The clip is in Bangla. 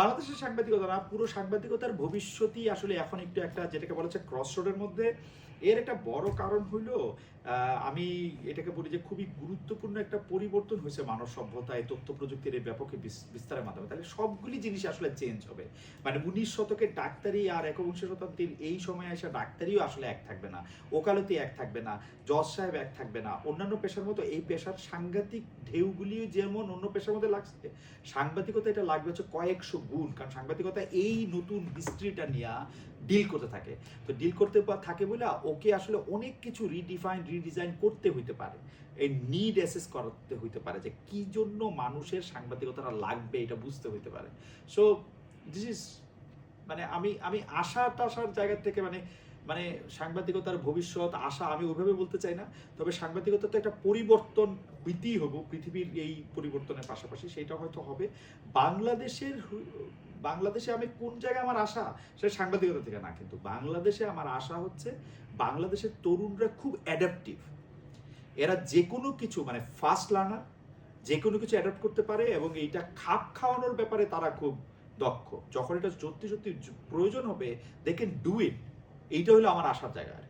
বাংলাদেশের সাংবাদিকতা পুরো সাংবাদিকতার ভবিষ্যতই আসলে এখন একটু একটা যেটাকে বলা হচ্ছে ক্রস রোডের মধ্যে। এর একটা বড় কারণ হইল আমি এটাকে বলি যে খুবই গুরুত্বপূর্ণ একটা পরিবর্তন হয়েছে মানব সভ্যতায় তথ্য প্রযুক্তির এই ব্যাপক বিস- বিস্তারের মাধ্যমে। তাহলে সবগুলি জিনিস আসলে চেঞ্জ হবে। মানে উনিশ শতকে ডাক্তারি আর একবিংশ শতাব্দীর এই সময়ে এসে ডাক্তারিও আসলে এক থাকবে না, ওকালতি এক থাকবে না, জজ সাহেব এক থাকবে না। অন্যান্য পেশার মতো এই পেশার সাংঘাতিক ঢেউগুলিও যেমন অন্য পেশার মধ্যে লাগছে, সাংবাদিকতা এটা লাগবে হচ্ছে কয়েকশো গুণ কারণ সাংবাদিকতা এই নতুন হিস্ট্রিটা নিয়ে ডিল করতে থাকে। তো ডিল করতে থাকে বলে ওকে আসলে অনেক কিছু রিডিফাইন রিডিজাইন করতে হইতে পারে। এই নিড অ্যাসেস করতে হইতে পারে যে কি জন্য মানুষের সাংবাদিকতাটা লাগবে এটা বুঝতে হইতে পারে। সো দিস ইজ মানে আমি আমি আশা টাশার জায়গা থেকে মানে মানে সাংবাদিকতার ভবিষ্যৎ, আশা, আমি ওইভাবে বলতে চাই না। তবে সাংবাদিকতা তো একটা পরিবর্তন হইতেই হব, পৃথিবীর এই পরিবর্তনের পাশাপাশি সেটা হয়তো হবে। বাংলাদেশের বাংলাদেশে আমি কোন জায়গায় আমার আশা, সেটা সাংবাদিকতা থেকে না, কিন্তু বাংলাদেশে আমার আশা হচ্ছে বাংলাদেশের তরুণরা খুব অ্যাডাপটিভ এরা যে কোনো কিছু মানে ফাস্ট লার্নার যে কোনো কিছু অ্যাডাপ্ট করতে পারে এবং এইটা খাপ খাওয়ানোর ব্যাপারে তারা খুব দক্ষ। যখন এটা সত্যি সত্যি প্রয়োজন হবে দে ক্যান ডু ইট এইটা হলো আমার আসার জায়গা আর।